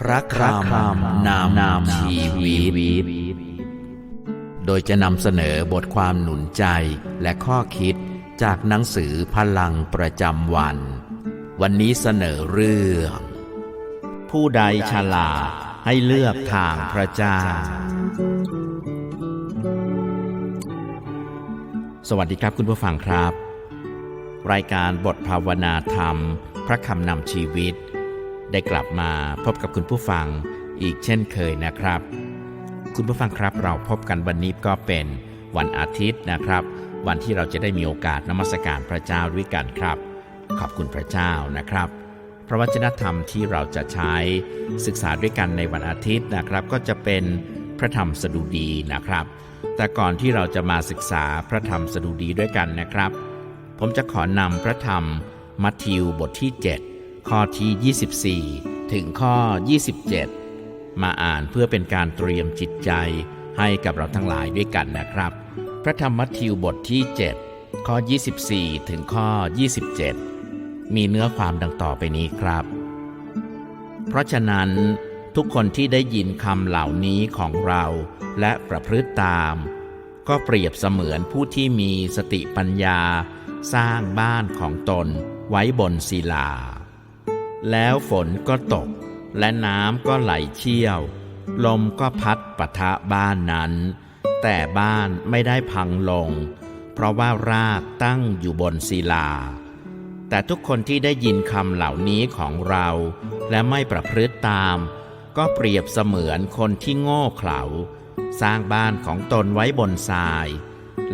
พระคำนามนามชีวิต โดยจะนำเสนอบทความหนุนใจและข้อคิดจากหนังสือพลังประจำวัน วันนี้เสนอเรื่อง ผู้ใดฉลาดให้เลือกทางพระเจ้า สวัสดีครับคุณผู้ฟังครับ รายการบทภาวนาธรรม พระคำนำชีวิต ได้กลับมาพบกับคุณผู้ฟังอีกเช่นเคยนะครับ คุณผู้ฟังครับเราพบกันวันนี้ก็เป็นวันอาทิตย์นะครับ วันที่เราจะได้มีโอกาสนมัสการพระเจ้าด้วยกันครับ ขอบคุณพระเจ้านะครับ พระวจนธรรมที่เราจะใช้ศึกษาด้วยกันในวันอาทิตย์นะครับ ก็จะเป็นพระธรรมสดุดีนะครับ แต่ก่อนที่เราจะมาศึกษาพระธรรมสดุดีด้วยกันนะครับ ผมจะขอนำพระธรรมมัทธิวบทที่ 7 ข้อที่ 24 ถึงข้อ 27 มาอ่านเพื่อเป็นการเตรียมจิตใจให้กับเราทั้งหลายด้วยกันนะครับ พระธรรมมัทธิวบทที่ 7 ข้อ 24 ถึงข้อ 27 มีเนื้อความดังต่อไปนี้ครับ เพราะฉะนั้นทุกคนที่ได้ยินคำเหล่านี้ของเราและประพฤติตาม ก็เปรียบเสมือนผู้ที่มีสติปัญญา สร้างบ้านของตนไว้บนศิลา แล้วฝนก็ตก และน้ำก็ไหลเชี่ยว ลมก็พัดปะทะบ้านนั้น แต่บ้านไม่ได้พังลง เพราะว่ารากตั้งอยู่บนศิลา แต่ทุกคนที่ได้ยินคำเหล่านี้ของเรา และไม่ประพฤติตาม ก็เปรียบเสมือนคนที่โง่เขลาสร้างบ้านของตนไว้บนทราย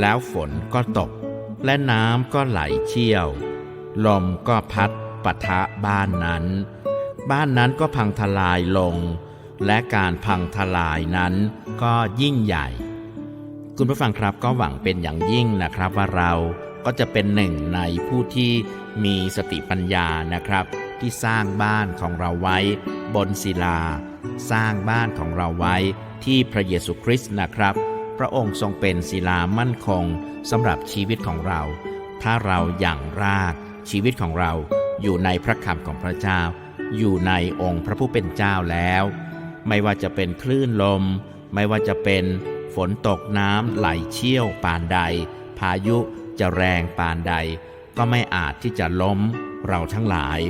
แล้วฝนก็ตก และน้ำก็ไหลเชี่ยว ลมก็พัด ปะทะบ้านนั้น บ้านนั้นก็พังทลายลง และการพังทลายนั้นก็ยิ่งใหญ่ คุณผู้ฟังครับก็หวังเป็นอย่างยิ่งนะครับว่าเราก็จะเป็นหนึ่งในผู้ที่มีสติปัญญานะครับ ที่สร้างบ้านของเราไว้ บนศิลา สร้างบ้านของเราไว้ที่พระเยซูคริสต์นะครับ พระองค์ทรงเป็นศิลามั่นคงสำหรับชีวิตของเรา ถ้าเราอย่างรากชีวิตของเรา อยู่ในพระคำของพระเจ้า อยู่ในองค์พระผู้เป็นเจ้าแล้ว ไม่ว่าจะเป็นคลื่นลม ไม่ว่าจะเป็นฝนตกน้ำไหลเชี่ยวปานใด พายุจะแรงปานใด ก็ไม่อาจที่จะล้มเราทั้งหลาย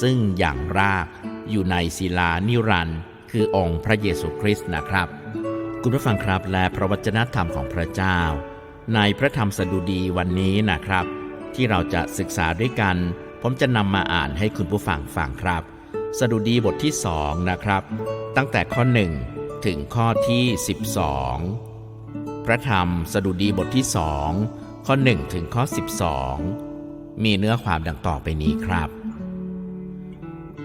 ซึ่งอย่างรากอยู่ในศิลานิรันด์คือองค์พระเยซูคริสต์นะครับ คุณผู้ฟังครับและพระวจนะธรรมของพระเจ้า ในพระธรรมสดุดีวันนี้นะครับ ที่เราจะศึกษาด้วยกัน ผมจะนำมาอ่านให้คุณผู้ฟังฟังครับ สดุดีบทที่สองนะครับ ตั้งแต่ข้อ 1 ถึงข้อที่ 12 พระธรรมสดุดีบทที่สองข้อ 1 ถึงข้อ 12 มีเนื้อความดังต่อไปนี้ครับ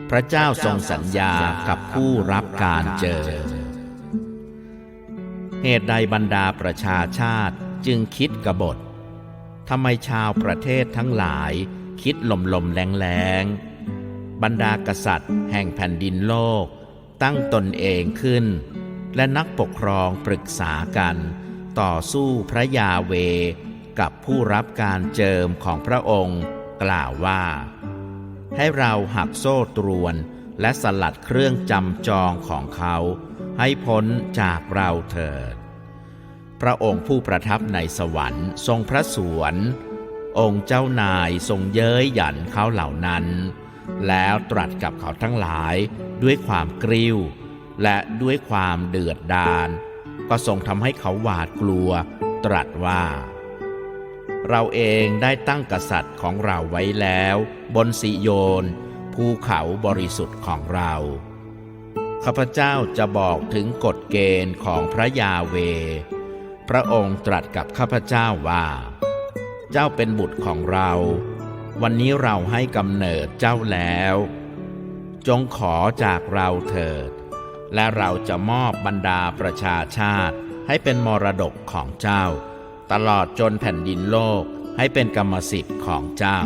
พระเจ้าทรงสัญญากับผู้รับการเจอ เหตุใดบรรดาประชาชาติจึงคิดกบฏทำไมชาวประเทศทั้งหลาย คิดลมลมแรงแรงบรรดากษัตริย์ แห่งแผ่นดินโลก ตั้งตนเองขึ้น และนักปกครองปรึกษากัน ต่อสู้พระยาเวกับผู้รับการเจิมของพระองค์ กล่าวว่า ให้เราหักโซ่ตรวนและสลัดเครื่องจำจองของเขา ให้พ้นจากเราเถิด พระองค์ผู้ประทับในสวรรค์ทรงพระสวน องค์เจ้านายทรงเย้ยหยันเขาเหล่านั้น แล้วตรัสกับเขาทั้งหลายด้วยความกริ้ว และด้วยความเดือดดาล ก็ทรงทำให้เขาหวาดกลัว ตรัสว่า เราเองได้ตั้งกษัตริย์ของเราไว้แล้ว บนสิโยนภูเขาบริสุทธิ์ของเราข้าพเจ้าจะบอกถึงกฎเกณฑ์ของพระยาเว พระองค์ตรัสกับข้าพเจ้าว่า เจ้าเป็นบุตรของเรา วันนี้เราให้กำเนิดเจ้าแล้ว จงขอจากเราเถิด และเราจะมอบบรรดาประชาชาติให้เป็นมรดกของเจ้า ตลอดจนแผ่นดินโลกให้เป็นกรรมสิทธิ์ของเจ้า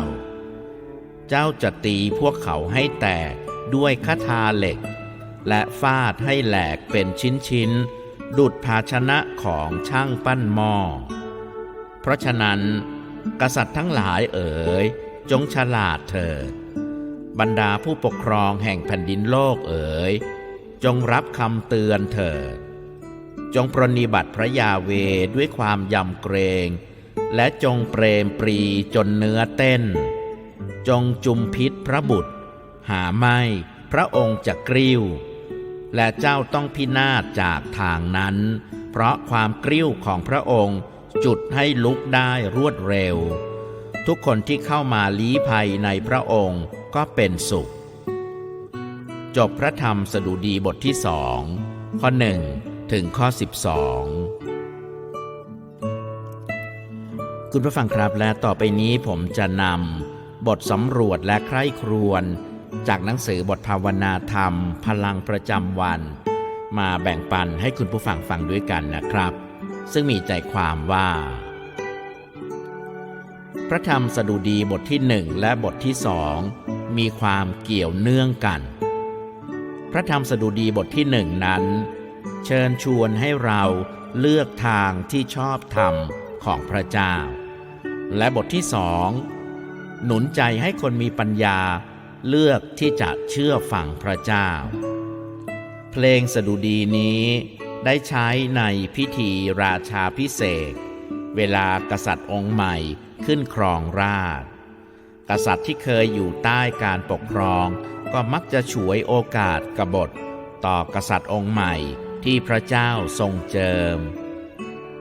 เจ้าจะตีพวกเขาให้แตกด้วยคาทาเหล็ก และฟาดให้แหลกเป็นชิ้นๆดุดภาชนะของช่างปั้นหม้อ เพราะฉะนั้น กษัตริย์ทั้งหลายเอ๋ย จงฉลาดเถิด บรรดาผู้ปกครองแห่งแผ่นดินโลกเอ๋ย จงรับคำเตือนเถิด จงปรนนิบัติพระยาเวด้วยความยำเกรง และจงเปรมปรีจนเนื้อเต้น จงจุมพิษพระบุตร หาไม่พระองค์จะกริ้ว และเจ้าต้องพินาศจากทางนั้น เพราะความกริ้วของพระองค์ จุดให้ลุกได้รวดเร็ว ทุกคนที่เข้ามาลี้ภัยในพระองค์ก็เป็นสุข จบพระธรรมสดุดีบทที่สองข้อหนึ่งถึงข้อ 12 คุณผู้ฟังครับและต่อไปนี้ผมจะนำบทสำรวจและใคร่ครวญจากหนังสือบทภาวนาธรรม พลังประจำวัน มาแบ่งปันให้คุณผู้ฟังฟังด้วยกันนะครับ ซึ่งมีใจความว่า พระธรรมสดุดีบทที่หนึ่งและบทที่สองมีความเกี่ยวเนื่องกัน พระธรรมสดุดีบทที่หนึ่งนั้น เชิญชวนให้เราเลือกทางที่ชอบธรรมของพระเจ้า และบทที่สองหนุนใจให้คนมีปัญญาเลือกที่จะเชื่อฟังพระเจ้า เพลงสดุดีนี้ ได้ใช้ในพิธีราชาพิเศษ เวลากษัตริย์องค์ใหม่ขึ้นครองราชกษัตริย์ที่เคยอยู่ใต้การปกครอง ก็มักจะฉวยโอกาสกบฏ ต่อกษัตริย์องค์ใหม่ที่พระเจ้าทรงเจิม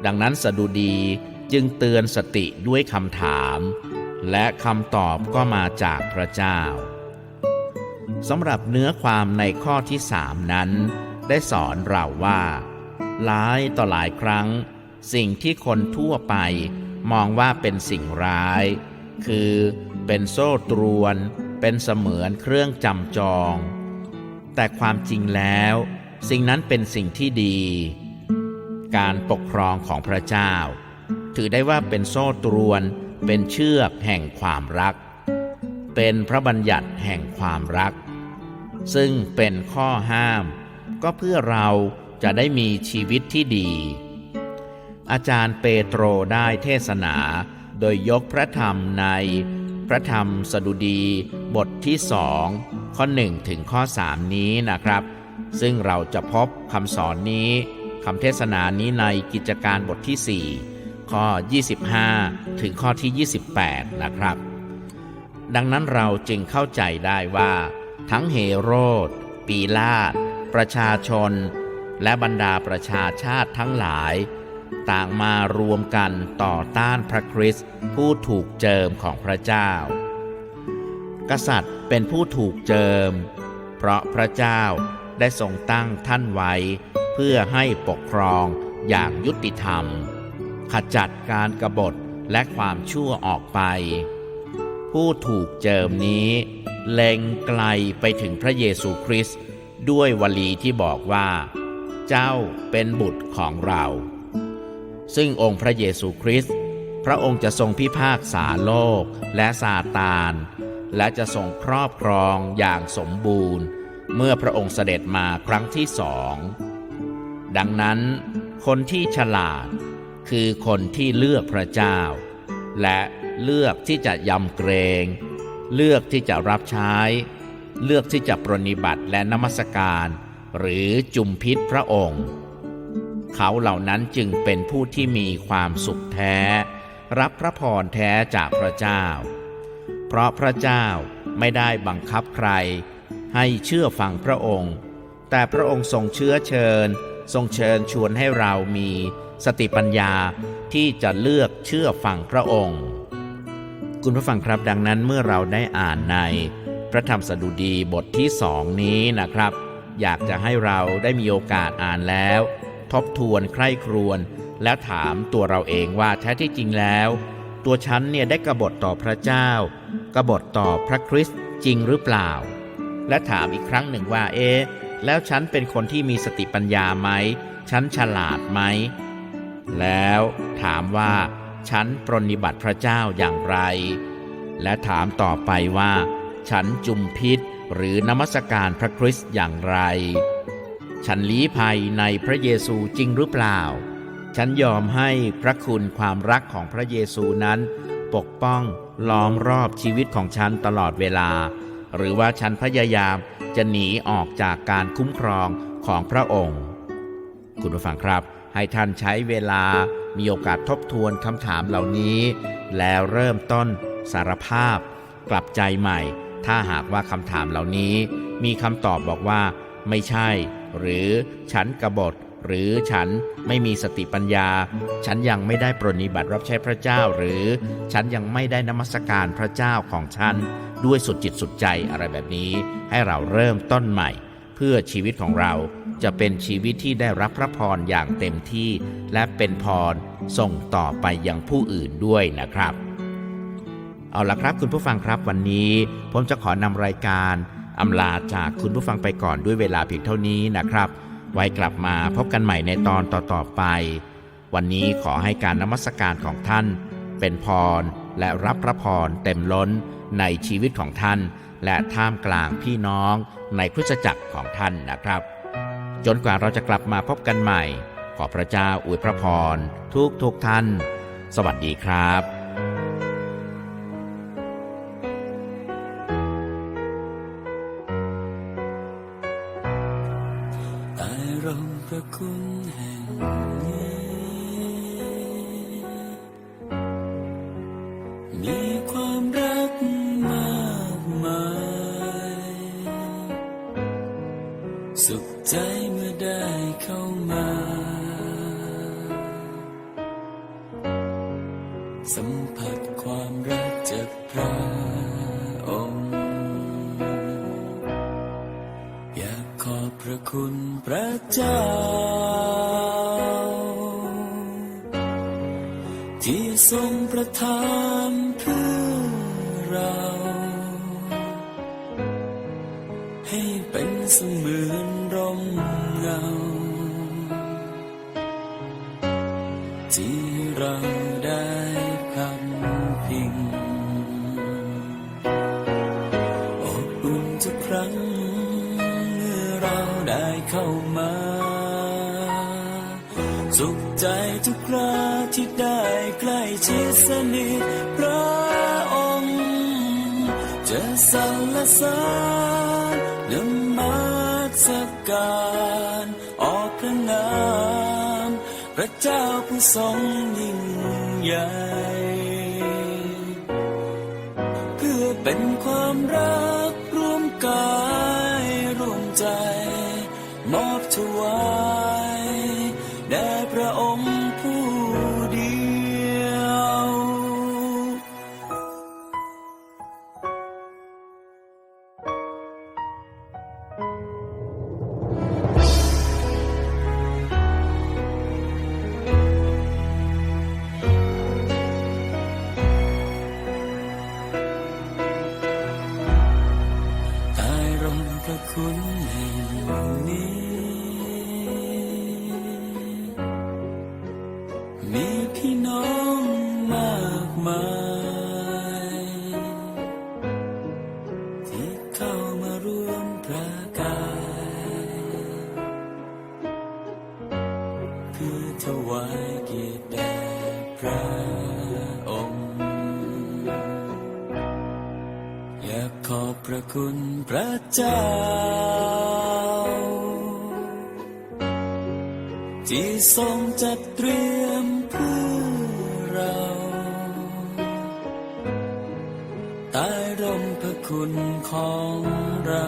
ดังนั้นสดุดีจึงเตือนสติด้วยคำถาม และคำตอบก็มาจากพระเจ้าสำหรับเนื้อความในข้อที่สามนั้น ได้สอนเราว่า หลายต่อหลายครั้ง สิ่งที่คนทั่วไปมองว่าเป็นสิ่งร้าย คือเป็นโซ่ตรวน เป็นเสมือนเครื่องจำจอง แต่ความจริงแล้ว สิ่งนั้นเป็นสิ่งที่ดี การปกครองของพระเจ้า ถือได้ว่าเป็นโซ่ตรวน เป็นเชือกแห่งความรัก เป็นพระบัญญัติแห่งความรัก ซึ่งเป็นข้อห้าม ก็เพื่อเราจะได้มีชีวิตที่ดี อาจารย์เปโตรได้เทศนาโดยยกพระธรรมในพระธรรมสดุดีบทที่สองข้อหนึ่งถึงข้อสามนี้นะครับ ซึ่งเราจะพบคำสอนนี้คำเทศนานี้ในกิจการบทที่ 4 ข้อ 25 ถึงข้อที่ 28 นะครับ ดังนั้นเราจึงเข้าใจได้ว่า ทั้งเฮโรดปีลาด ประชาชน และบรรดาประชาชาติทั้งหลาย ต่างมารวมกันต่อต้านพระคริสต์ผู้ถูกเจิมของพระเจ้า กษัตริย์เป็นผู้ถูกเจิม เพราะพระเจ้าได้ทรงตั้งท่านไว้ เพื่อให้ปกครองอย่างยุติธรรม ขจัดการกบฏและความชั่วออกไป ผู้ถูกเจิมนี้ เล็งไกลไปถึงพระเยซูคริสต์ ด้วยวลีที่บอกว่า เจ้าเป็นบุตรของเรา ซึ่งองค์พระเยซูคริสต์พระองค์จะทรงพิพากษาโลกและซาตาน และจะทรงครอบครองอย่างสมบูรณ์ เมื่อพระองค์เสด็จมาครั้งที่สอง ดังนั้น คนที่ฉลาดคือคนที่เลือกพระเจ้า และเลือกที่จะยำเกรง เลือกที่จะรับใช้ เลือกที่จะปรนนิบัติและนมัสการ หรือจุมพิษพระองค์ เขาเหล่านั้นจึงเป็นผู้ที่มีความสุขแท้ รับพระพรแท้จากพระเจ้า เพราะพระเจ้าไม่ได้บังคับใคร ให้เชื่อฟังพระองค์ แต่พระองค์ทรงเชื้อเชิญ ทรงเชิญชวนให้เรามีสติปัญญาที่จะเลือกเชื่อฟังพระองค์ คุณผู้ฟังครับดังนั้นเมื่อเราได้อ่านใน พระธรรมสดุดีบทที่สองนี้นะครับ อยากจะให้เราได้มีโอกาสอ่านแล้ว ทบทวนใคร่ครวญแล้วถามตัวเราเองว่าแท้ที่จริงแล้ว ตัวฉันเนี่ยได้กบฏต่อพระเจ้ากบฏต่อพระคริสต์จริงหรือเปล่า และถามอีกครั้งหนึ่งว่าเอ๊ะแล้วฉันเป็นคนที่มีสติปัญญาไหมฉันฉลาดไหมแล้วถามว่าฉันปรนนิบัติพระเจ้าอย่างไร และถามต่อไปว่า ฉันจุมพิษหรือนมัสการพระคริสต์อย่างไร ฉันลี้ภัยในพระเยซูจริงหรือเปล่า ฉันยอมให้พระคุณความรักของพระเยซูนั้น ปกป้องล้อมรอบชีวิตของฉันตลอดเวลา หรือว่าฉันพยายามจะหนีออกจากการคุ้มครองของพระองค์ คุณผู้ฟังครับ ให้ท่านใช้เวลามีโอกาสทบทวนคำถามเหล่านี้ แล้วเริ่มต้นสารภาพ กลับใจใหม่ ถ้าหากว่าคำถามเหล่านี้ มีคำตอบบอกว่า ไม่ใช่ หรือฉันกบฏ หรือฉันไม่มีสติปัญญา ฉันยังไม่ได้ปรนิบัติรับใช้พระเจ้า หรือฉันยังไม่ได้นมัสการพระเจ้าของฉัน ด้วยสุดจิตสุดใจอะไรแบบนี้ ให้เราเริ่มต้นใหม่ เพื่อชีวิตของเราจะเป็นชีวิตที่ได้รับพระพรอย่างเต็มที่ และเป็นพรส่งต่อไปยังผู้อื่นด้วยนะครับ เอาละครับคุณผู้ฟังครับวันนี้ผมจะขอนำรายการอำลาจากคุณผู้ฟังไปก่อนด้วยเวลาเพียงเท่านี้นะครับ ไว้กลับมาพบกันใหม่ในตอนต่อๆไป วันนี้ขอให้การนมัสการของท่าน เป็นพรและรับพระพรเต็มล้นในชีวิตของท่าน และท่ามกลางพี่น้องในคริสตจักรของท่านนะครับ จนกว่าเราจะกลับมาพบกันใหม่ ขอพระเจ้าอวยพระพรทุกทุกท่าน สวัสดีครับ ใต้ร่มพ พระคุณพระเจ้า ที่ทรงประทานเพื่อเรา ให้เป็นเสมือนร่มเงา ที่เรา สุขใจทุกคราที่ได้ใกล้ชิดสนิทพระองค์จะสรรเสริญนมัสการออกพระนามพระเจ้าผู้ทรงยิ่งใหญ่เพื่อเป็นความรักร่วมกายร่วมใจ มอ ยมเพื่อเราใต้ร่มพระคุณของเรา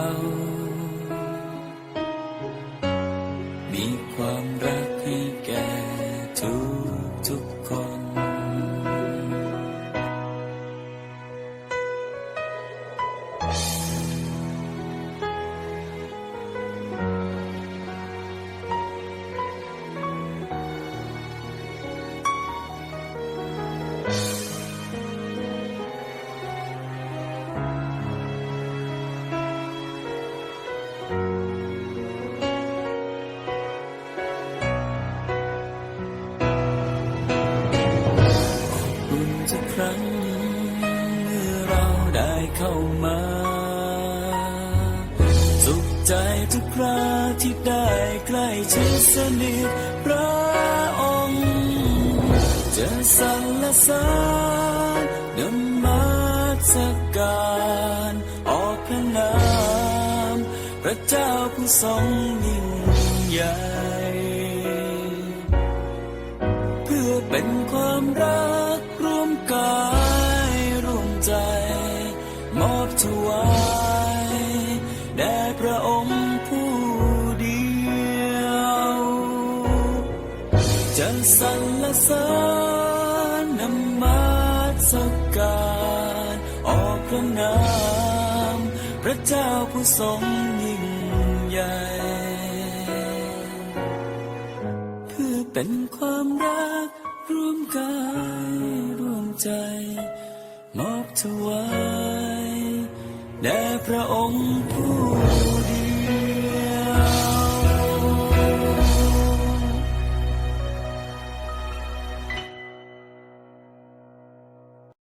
รรเสริญนมัสการออกพระนามพระเจ้าผู้ทรงยิ่งใหญ่ เพื่อเป็นความรักร่วมกายร่วมใจ มอบถวาย สการออกพระนามพระเจ้าผู้ทรงยิ่งใหญ่ เพื่อเป็นความรักร่วมกายร่วมใจ มอบถวายแด่พระองค์ผู้